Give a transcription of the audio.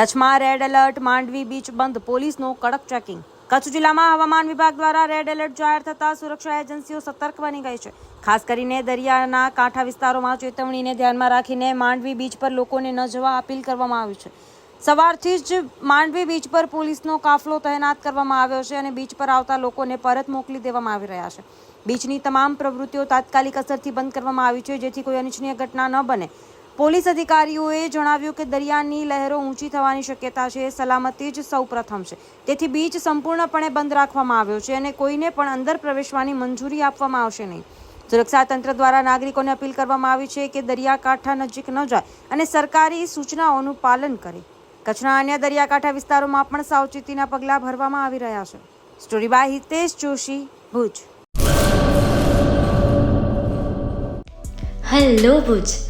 કચ્છમાં red alert Mandvi beach બંધ, પોલીસનો કડક ચેકિંગ કચ્છ જિલ્લામાં હવામાન વિભાગ દ્વારા રેડ એલર્ટ જાહેર થતાં સુરક્ષા એજન્સીઓ સતર્ક બની ગઈ છે. ખાસ કરીને દરિયાના કાંઠા વિસ્તારોમાં ચેતવણીને ધ્યાનમાં રાખીને માંડવી બીચ પર લોકોને ન જવા અપીલ કરવામાં આવી છે. સવારથી જ માંડવી બીચ પર પોલીસનો કાફલો તહેનાત કરવામાં આવ્યો છે અને બીચ પર આવતા લોકોને પરત મોકલી દેવામાં આવી રહ્યા છે. બીચની તમામ પ્રવૃત્તિઓ તાત્કાલિક અસરથી બંધ કરવામાં આવી છે, જેથી કોઈ અનિચ્છનીય ઘટના ન બને. પોલીસ અધિકારીઓએ જણાવ્યું કે દરિયાની લહેરો ઊંચી થવાની શક્યતા છે, સલામતી જ સૌ પ્રથમ છે. તેથી બીચ સંપૂર્ણપણે બંધ રાખવામાં આવ્યો છે અને કોઈને પણ અંદર પ્રવેશવાની મંજૂરી આપવામાં આવશે નહીં. સુરક્ષા તંત્ર દ્વારા નાગરિકોને અપીલ કરવામાં આવી છે કે દરિયાકાંઠા નજીક ન જાય અને સરકારી સૂચનાઓનું પાલન કરે. કચ્છના અન્ય દરિયાકાંઠા વિસ્તારોમાં પણ સાવચેતીના પગલાં ભરવામાં આવી રહ્યા છે. Story by Hitesh Joshi, Bhuj. Hello, Bhuj.